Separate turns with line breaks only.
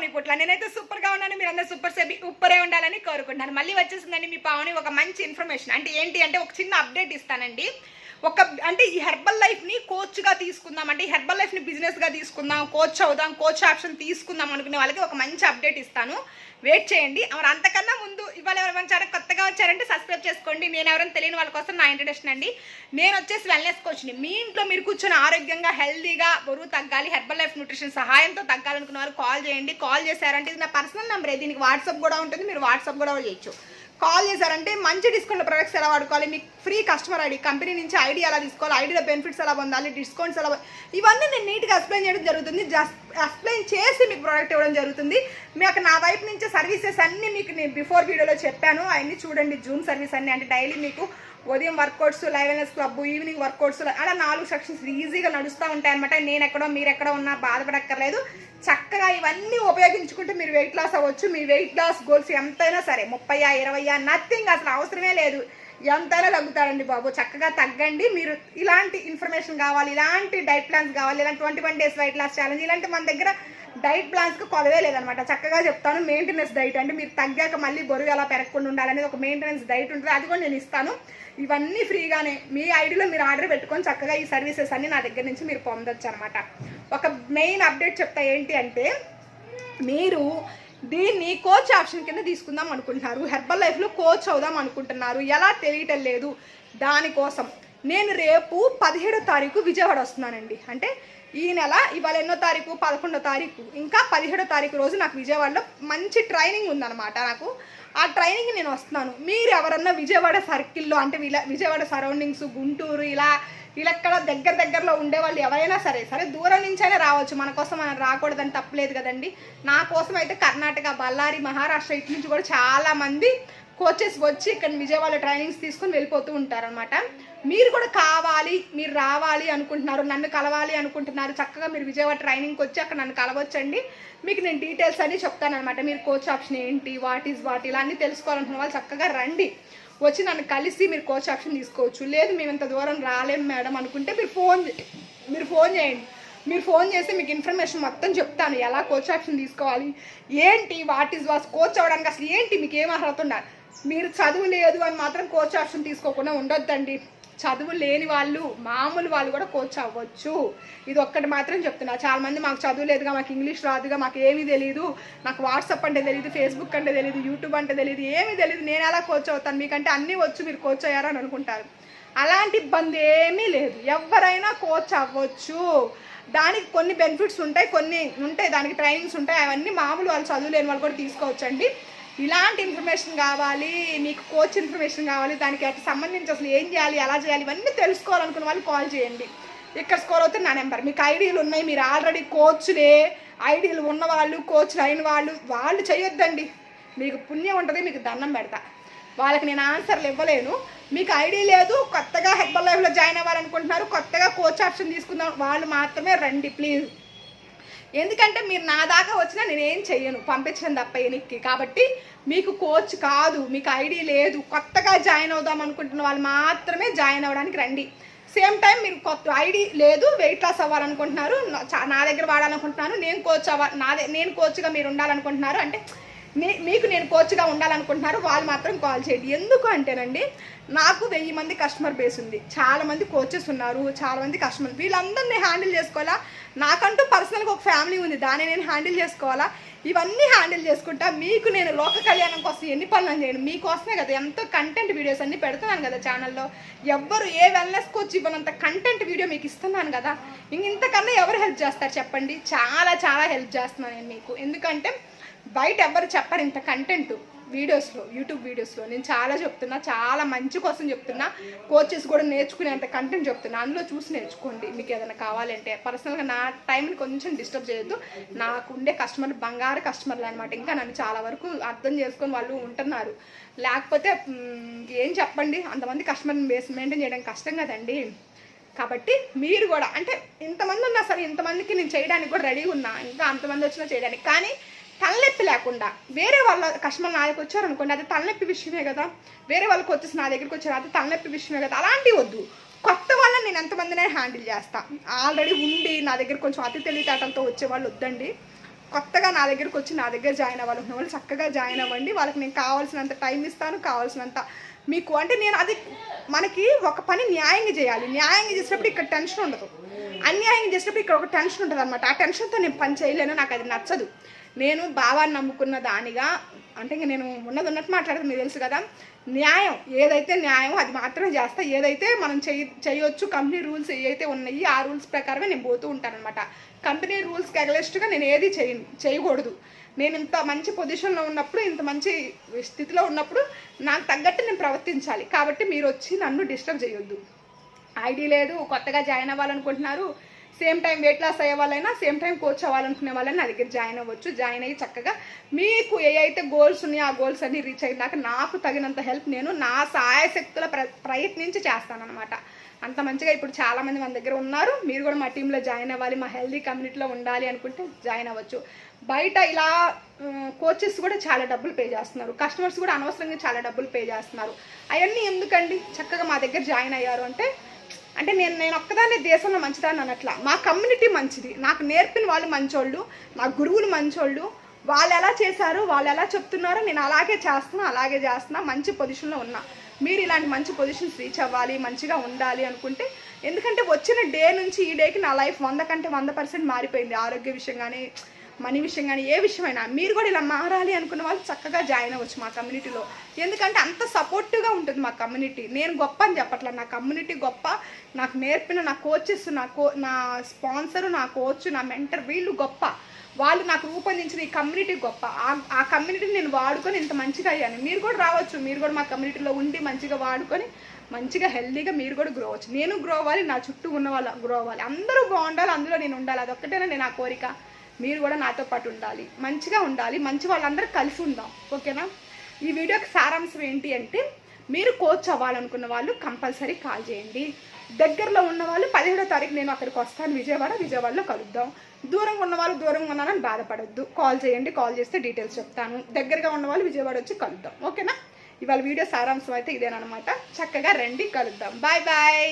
పావని పుట్ల. నేనైతే సూపర్గా ఉన్నాను మీరు అందరూ సూపర్ సెబి ఉప్పరే ఉండాలని కోరుకుంటున్నాను. మళ్ళీ వచ్చేసిందండి మీ పావని ఒక మంచి ఇన్ఫర్మేషన్. అంటే ఏంటి అంటే ఒక చిన్న అప్డేట్ ఇస్తానండి. ఒక అంటే ఈ హెర్బల్ లైఫ్ని కోచ్గా తీసుకుందాం. అంటే ఈ హెర్బల్ లైఫ్ని బిజినెస్గా తీసుకుందాం కోచ్ అవుదాం కోచ్ ఆప్షన్ తీసుకుందాం అనుకునే వాళ్ళకి ఒక మంచి అప్డేట్ ఇస్తాను. వెయిట్ చేయండి. మరి అంతకన్నా ముందు ఇవాళ ఎవరైనా వచ్చారో కొత్తగా వచ్చారంటే సబ్స్క్రైబ్ చేసుకోండి. నేను ఎవరైనా తెలియని వాళ్ళ కోసం నా ఇంట్రడక్షన్ అండి. నేను వచ్చేసి వెల్నెస్ కోచ్ని మీ ఇంట్లో మీరు కూర్చొని ఆరోగ్యంగా హెల్దీగా బరువు తగ్గాలి హెర్బల్ లైఫ్ న్యూట్రిషన్ సహాయంతో తగ్గాలనుకున్న వారు కాల్ చేయండి. కాల్ చేశారంటే ఇది నా పర్సనల్ నెంబర్ దీనికి వాట్సాప్ కూడా ఉంటుంది. మీరు వాట్సాప్ కూడా చేయొచ్చు. కాల్ చేశారంటే మంచి డిస్కౌంట్ ప్రొడక్ట్స్ ఎలా వాడుకోవాలి? మీకు ఫ్రీ కస్టమర్ ఐడి కంపెనీ నుంచి ఐడి ఎలా తీసుకోవాలి? ఐడిలో బెనిఫిట్స్ ఎలా పొందాలి? డిస్కౌంట్స్ ఎలా ఇవన్నీ నేను నీట్గా ఎక్స్ప్లెయిన్ చేయడం జరుగుతుంది. జస్ట్ ఎక్స్ప్లెయిన్ చేసి మీకు ప్రోడక్ట్ ఇవ్వడం జరుగుతుంది. మీకు నా వైపు నుంచి సర్వీసెస్ అన్నీ మీకు నేను బిఫోర్ వీడియోలో చెప్పాను. అవన్నీ చూడండి. జూమ్ సర్వీస్ అన్ని. అంటే డైలీ మీకు ఉదయం workouts liveness club evening workouts అలా నాలుగు సెక్షన్స్ ఈజీగా నడుస్తూ ఉంటాయి అనమాట నేను ఎక్కడో మీరు ఎక్కడో ఉన్నా బాధపడక్కర్లేదు. చక్కగా ఇవన్నీ ఉపయోగించుకుంటే మీరు వెయిట్ లాస్ అవ్వచ్చు. మీ వెయిట్ లాస్ గోల్స్ ఎంతైనా సరే ముప్పై ఇరవై నథింగ్ అసలు అవసరమే లేదు. ఎంతైనా తగ్గుతారండి బాబు. చక్కగా తగ్గండి. మీరు ఇలాంటి ఇన్ఫర్మేషన్ కావాలి ఇలాంటి డైట్ ప్లాన్స్ కావాలి ఇలాంటి twenty one days weight loss challenge ఇలాంటి మన దగ్గర డైట్ ప్లాన్స్కి కొలవే లేదనమాట. చక్కగా చెప్తాను మెయింటెనెన్స్ డైట్ అంటే మీరు తగ్గాక మళ్ళీ బరువు ఎలా పెరగకుండా ఉండాలనేది ఒక మెయింటెనెన్స్ డైట్ ఉంటుంది. అది కూడా నేను ఇస్తాను. ఇవన్నీ ఫ్రీగానే మీ ఐడిలో మీరు ఆర్డర్ పెట్టుకొని చక్కగా ఈ సర్వీసెస్ అన్ని నా దగ్గర నుంచి మీరు పొందొచ్చు అనమాట ఒక మెయిన్ అప్డేట్ చెప్తా ఏంటి అంటే మీరు దీన్ని కోచ్ ఆప్షన్ కింద తీసుకుందాం అనుకుంటున్నారు. హెర్బల్ లైఫ్లో కోచ్ అవుదాం అనుకుంటున్నారు. ఎలా తెలియటం లేదు. దానికోసం నేను రేపు పదిహేడో తారీఖు విజయవాడ వస్తున్నానండి. అంటే ఈ నెల ఇవాళ ఎన్నో తారీఖు? పదకొండో తారీఖు. ఇంకా పదిహేడో తారీఖు రోజు నాకు విజయవాడలో మంచి ట్రైనింగ్ ఉందన్నమాట నాకు. ఆ ట్రైనింగ్ నేను వస్తున్నాను. మీరు ఎవరన్నా విజయవాడ సర్కిల్లో అంటే విజయవాడ సరౌండింగ్స్ గుంటూరు ఇలా ఇలా ఇక్కడ దగ్గర దగ్గరలో ఉండే వాళ్ళు ఎవరైనా సరే సరే దూరం నుంచైనా రావచ్చు. మన కోసం మనం రాకూడదని తప్పలేదు కదండి. నా కోసం అయితే కర్ణాటక బళ్ళారి మహారాష్ట్ర ఇటు నుంచి కూడా చాలామంది కోచెస్ వచ్చి ఇక్కడ విజయవాడ ట్రైనింగ్స్ తీసుకొని వెళ్ళిపోతూ ఉంటారనమాట మీరు కూడా కావాలి మీరు రావాలి అనుకుంటున్నారు నన్ను కలవాలి అనుకుంటున్నారు చక్కగా మీరు విజయవాడ ట్రైనింగ్కి వచ్చి అక్కడ నన్ను కలవచ్చండి. మీకు నేను డీటెయిల్స్ అన్ని చెప్తానమాట మీరు కోచ్ ఆప్షన్ ఏంటి వాట్ ఈజ్ వాట్ ఇలా అన్ని తెలుసుకోవాలనుకున్న వాళ్ళు చక్కగా రండి. వచ్చి నన్ను కలిసి మీరు కోచ్ ఆప్షన్ తీసుకోవచ్చు. లేదు మేము ఇంత దూరం రాలేం మేడం అనుకుంటే మీరు ఫోన్ మీరు ఫోన్ చేయండి. మీరు ఫోన్ చేసి మీకు ఇన్ఫర్మేషన్ మొత్తం చెప్తాను. ఎలా కోచ్ ఆప్షన్ తీసుకోవాలి ఏంటి వాట్ ఈజ్ వాస్ కోచ్ అవ్వడానికి అసలు ఏంటి మీకు ఏం అర్హత ఉండాలి? మీరు చదువు లేదు అని మాత్రం కోచ్ ఆప్షన్ తీసుకోకుండా ఉండొద్దండి. చదువు లేని వాళ్ళు మామూలు వాళ్ళు కూడా కోచ్ అవ్వచ్చు. ఇది ఒక్కటి మాత్రం చెప్తున్నా. చాలా మంది మాకు చదువు లేదుగా మాకు ఇంగ్లీష్ రాదుగా మాకు ఏమీ తెలియదు నాకు వాట్సాప్ అంటే తెలియదు ఫేస్బుక్ అంటే తెలియదు యూట్యూబ్ అంటే తెలియదు ఏమీ తెలియదు నేను ఎలా కోచ్ అవుతాను? మీకంటే అన్నీ వచ్చు మీరు కోచ్ అయ్యారని అనుకుంటారు. అలాంటి ఇబ్బంది ఏమీ లేదు. ఎవరైనా కోచ్ అవ్వచ్చు. దానికి కొన్ని బెనిఫిట్స్ ఉంటాయి కొన్ని ఉంటాయి. దానికి ట్రైనింగ్స్ ఉంటాయి. అవన్నీ మామూలు వాళ్ళు చదువు లేని వాళ్ళు కూడా తీసుకోవచ్చండి. ఇలాంటి ఇన్ఫర్మేషన్ కావాలి మీకు కోచ్ ఇన్ఫర్మేషన్ కావాలి దానికి అటు సంబంధించి అసలు ఏం చేయాలి ఎలా చేయాలి ఇవన్నీ తెలుసుకోవాలనుకున్న వాళ్ళు కాల్ చేయండి. ఇక్కడ స్కోర్ అవుతుంది నా నెంబర్ మీకు ఐడీలు ఉన్నాయి మీరు ఆల్రెడీ కోచ్లే ఐడీలు ఉన్నవాళ్ళు కోచ్లు అయిన వాళ్ళు వాళ్ళు చేయొద్దండి. మీకు పుణ్యం ఉంటుంది మీకు దండం పెడతా. వాళ్ళకి నేను ఆన్సర్లు ఇవ్వలేను. మీకు ఐడి లేదు కొత్తగా హెల్ప్ లైఫ్లో జాయిన్ అవ్వాలనుకుంటున్నారు కొత్తగా కోచ్ ఆప్షన్ తీసుకుందాం వాళ్ళు మాత్రమే రండి ప్లీజ్ ఎందుకంటే మీరు నా దాకా వచ్చినా నేనేం చెయ్యను. పంపించడం తప్ప ఎనిక్కి కాబట్టి మీకు కోచ్ కాదు మీకు ఐడి లేదు కొత్తగా జాయిన్ అవుదాం అనుకుంటున్న వాళ్ళు మాత్రమే జాయిన్ అవ్వడానికి రండి. సేమ్ టైం మీరు కొత్త ఐడి లేదు వెయిట్ లాస్ అవ్వాలనుకుంటున్నారు నా- నా దగ్గర వాడాలనుకుంటున్నాను నేను కోచ్ అవ్వ నాదే నేను కోచ్గా మీరు ఉండాలనుకుంటున్నారు అంటే మీ- మీకు నేను కోచ్గా ఉండాలనుకుంటున్నారు వాళ్ళు మాత్రం కాల్ చేయండి. ఎందుకు అంటేనండి నాకు వెయ్యి మంది కస్టమర్ బేస్ ఉంది. చాలామంది కోచెస్ ఉన్నారు చాలామంది కస్టమర్ వీళ్ళందరినీ హ్యాండిల్ చేసుకోవాలా? నాకంటూ పర్సనల్గా ఒక ఫ్యామిలీ ఉంది దాన్ని నేను హ్యాండిల్ చేసుకోవాలా? ఇవన్నీ హ్యాండిల్ చేసుకుంటా మీకు నేను లోక కళ్యాణం కోసం ఎన్ని పనులు చేయను? మీకోసమే కదా ఎంతో కంటెంట్ వీడియోస్ అన్ని పెడుతున్నాను కదా ఛానల్లో. ఎవ్వరు ఏ వెల్నెస్ కోచ్ ఇవ్వనంత కంటెంట్ వీడియో మీకు ఇస్తున్నాను కదా. ఇంక ఇంతకన్నా ఎవరు హెల్ప్ చేస్తారు చెప్పండి? చాలా చాలా హెల్ప్ చేస్తున్నాను నేను మీకు. ఎందుకంటే బయట ఎవ్వరు చెప్పరు ఇంత కంటెంట్ వీడియోస్లో యూట్యూబ్ వీడియోస్లో నేను చాలా చెప్తున్నా చాలా మంచి కోసం చెప్తున్నా. కోచెస్ కూడా నేర్చుకునేంత కంటెంట్ చెప్తున్నా. అందులో చూసి నేర్చుకోండి. మీకు ఏదైనా కావాలంటే. పర్సనల్గా నా టైంని కొంచెం డిస్టర్బ్ చేయొద్దు. నాకు ఉండే కస్టమర్లు బంగారు కస్టమర్లు అనమాట ఇంకా నన్ను చాలా వరకు అర్థం చేసుకొని వాళ్ళు ఉంటున్నారు. లేకపోతే ఏం చెప్పండి? అంతమంది కస్టమర్ని బేస్ మెయింటైన్ చేయడం కష్టం కదండి. కాబట్టి మీరు కూడా అంటే ఇంతమంది ఉన్నా సరే ఇంతమందికి నేను చేయడానికి కూడా రెడీగా ఉన్నా. ఇంకా అంతమంది వచ్చినా చేయడానికి. కానీ తలనొప్పి లేకుండా. వేరే వాళ్ళ కస్టమర్ నా దగ్గరికి వచ్చారు అనుకోండి అది తలనొప్పి విషయమే కదా. వేరే వాళ్ళకి వచ్చేసి నా దగ్గరికి వచ్చారు అది తలనొప్పి విషయమే కదా. అలాంటివి వద్దు. కొత్త వాళ్ళని నేను ఎంతమందినే హ్యాండిల్ చేస్తాను ఆల్రెడీ ఉండి నా దగ్గర కొంచెం అతి తెలివితేటలతో వచ్చే వాళ్ళు వద్దండి. కొత్తగా నా దగ్గరకు వచ్చి నా దగ్గర జాయిన్ అవ్వాలనుకున్న వాళ్ళు చక్కగా జాయిన్ అవ్వండి. వాళ్ళకి నేను కావాల్సినంత టైం ఇస్తాను కావాల్సినంత మీకు అంటే నేను అది మనకి ఒక పని న్యాయంగా చేయాలి. న్యాయంగా చేసినప్పుడు ఇక్కడ టెన్షన్ ఉండదు. అన్యాయంగా చేసినప్పుడు ఇక్కడ ఒక టెన్షన్ ఉంటుంది అనమాట ఆ టెన్షన్తో నేను పని చేయలేను నాకు అది నచ్చదు. నేను భావాన్ని నమ్ముకున్న దానిగా అంటే ఇంక నేను ఉన్నది ఉన్నట్టు మాట్లాడదు మీకు తెలుసు కదా. న్యాయం ఏదైతే న్యాయం అది మాత్రమే చేస్తా. ఏదైతే మనం చేయ చేయొచ్చు కంపెనీ రూల్స్ ఏవైతే ఉన్నాయి ఆ రూల్స్ ప్రకారమే నేను పోతూ ఉంటానన్నమాట. కంపెనీ రూల్స్కి అగలెస్ట్గా నేను ఏది చేయ చేయకూడదు నేను ఇంత మంచి పొజిషన్లో ఉన్నప్పుడు ఇంత మంచి స్థితిలో ఉన్నప్పుడు నాకు తగ్గట్టు నేను ప్రవర్తించాలి. కాబట్టి మీరు వచ్చి నన్ను డిస్టర్బ్ చేయొద్దు. ఐడి లేదు కొత్తగా జాయిన్ అవ్వాలనుకుంటున్నారు సేమ్ టైం వెయిట్ లాస్ అయ్యే వాళ్ళైనా సేమ్ టైం కోచ్ అవ్వాలనుకునే వాళ్ళని నా దగ్గర జాయిన్ అవ్వచ్చు. జాయిన్ అయ్యి చక్కగా మీకు ఏ అయితే గోల్స్ ఉన్నాయో ఆ గోల్స్ అన్ని రీచ్ అయినాక నాకు తగినంత హెల్ప్ నేను నా సాయశక్తుల ప్ర ప్రయత్నించి చేస్తానన్నమాట అంత మంచిగా ఇప్పుడు చాలామంది మన దగ్గర ఉన్నారు. మీరు కూడా మా టీంలో జాయిన్ అవ్వాలి మా హెల్దీ కమ్యూనిటీలో ఉండాలి అనుకుంటే జాయిన్ అవ్వచ్చు. బయట ఇలా కోచెస్ కూడా చాలా డబ్బులు పే చేస్తున్నారు. కస్టమర్స్ కూడా అనవసరంగా చాలా డబ్బులు పే చేస్తున్నారు. అవన్నీ ఎందుకండి? చక్కగా మా దగ్గర జాయిన్ అయ్యారు అంటే అంటే నేను నేను ఒక్కదాన్ని దేశంలో మంచిదాన్ని అన్నట్ల మా కమ్యూనిటీ మంచిది. నాకు నేర్పిన వాళ్ళు మంచోళ్ళు నా గురువులు మంచోళ్ళు. వాళ్ళు ఎలా చేశారు వాళ్ళు ఎలా చెప్తున్నారో నేను అలాగే చేస్తున్నా అలాగే చేస్తున్నా మంచి పొజిషన్లో ఉన్నా. మీరు ఇలాంటి మంచి పొజిషన్స్ రీచ్ అవ్వాలి మంచిగా ఉండాలి అనుకుంటే ఎందుకంటే వచ్చిన డే నుంచి ఈ డేకి నా లైఫ్ వంద కంటే వంద పర్సెంట్ మారిపోయింది. ఆరోగ్య విషయం కానీ మనీ విషయం కానీ ఏ విషయమైనా మీరు కూడా ఇలా మారాలి అనుకున్న వాళ్ళు చక్కగా జాయిన్ అవ్వచ్చు మా కమ్యూనిటీలో. ఎందుకంటే అంత సపోర్టివ్గా ఉంటుంది మా కమ్యూనిటీ. నేను గొప్ప అని చెప్పట్లా నా కమ్యూనిటీ గొప్ప. నాకు నేర్పిన నా కోచెస్ నా కో నా స్పాన్సర్ నా కోచ్ నా మెంటర్ వీళ్ళు గొప్ప. వాళ్ళు నాకు రూపొందించిన ఈ కమ్యూనిటీ గొప్ప. ఆ- ఆ కమ్యూనిటీని నేను వాడుకొని ఇంత మంచిగా అయ్యాను. మీరు కూడా రావచ్చు. మీరు కూడా మా కమ్యూనిటీలో ఉండి మంచిగా వాడుకొని మంచిగా హెల్దీగా మీరు కూడా గ్రో అవ్వచ్చు. నేను గ్రో అవ్వాలి. నా చుట్టూ ఉన్న వాళ్ళు గ్రో అవ్వాలి. అందరూ బాగుండాలి. అందులో నేను ఉండాలి. అదొక్కటేనా నేను ఆ కోరిక? మీరు కూడా నాతో పాటు ఉండాలి. మంచిగా ఉండాలి. మంచి వాళ్ళందరూ కలిసి ఉందాం. ఓకేనా ఈ వీడియోకి సారాంశం ఏంటి అంటే మీరు కోచ్ అవ్వాలనుకున్న వాళ్ళు కంపల్సరీ కాల్ చేయండి. దగ్గరలో ఉన్న వాళ్ళు పదిహేడో తారీఖు నేను అక్కడికి వస్తాను. విజయవాడ విజయవాడలో కలుద్దాం. దూరంగా ఉన్న వాళ్ళు దూరంగా ఉన్నానని బాధపడద్దు. కాల్ చేయండి. కాల్ చేస్తే డీటెయిల్స్ చెప్తాను. దగ్గరగా ఉన్న వాళ్ళు విజయవాడ వచ్చి కలుద్దాం. ఓకేనా ఇవాళ వీడియో సారాంశం అయితే ఇదేనమాట చక్కగా రండి కలుద్దాం. Bye bye!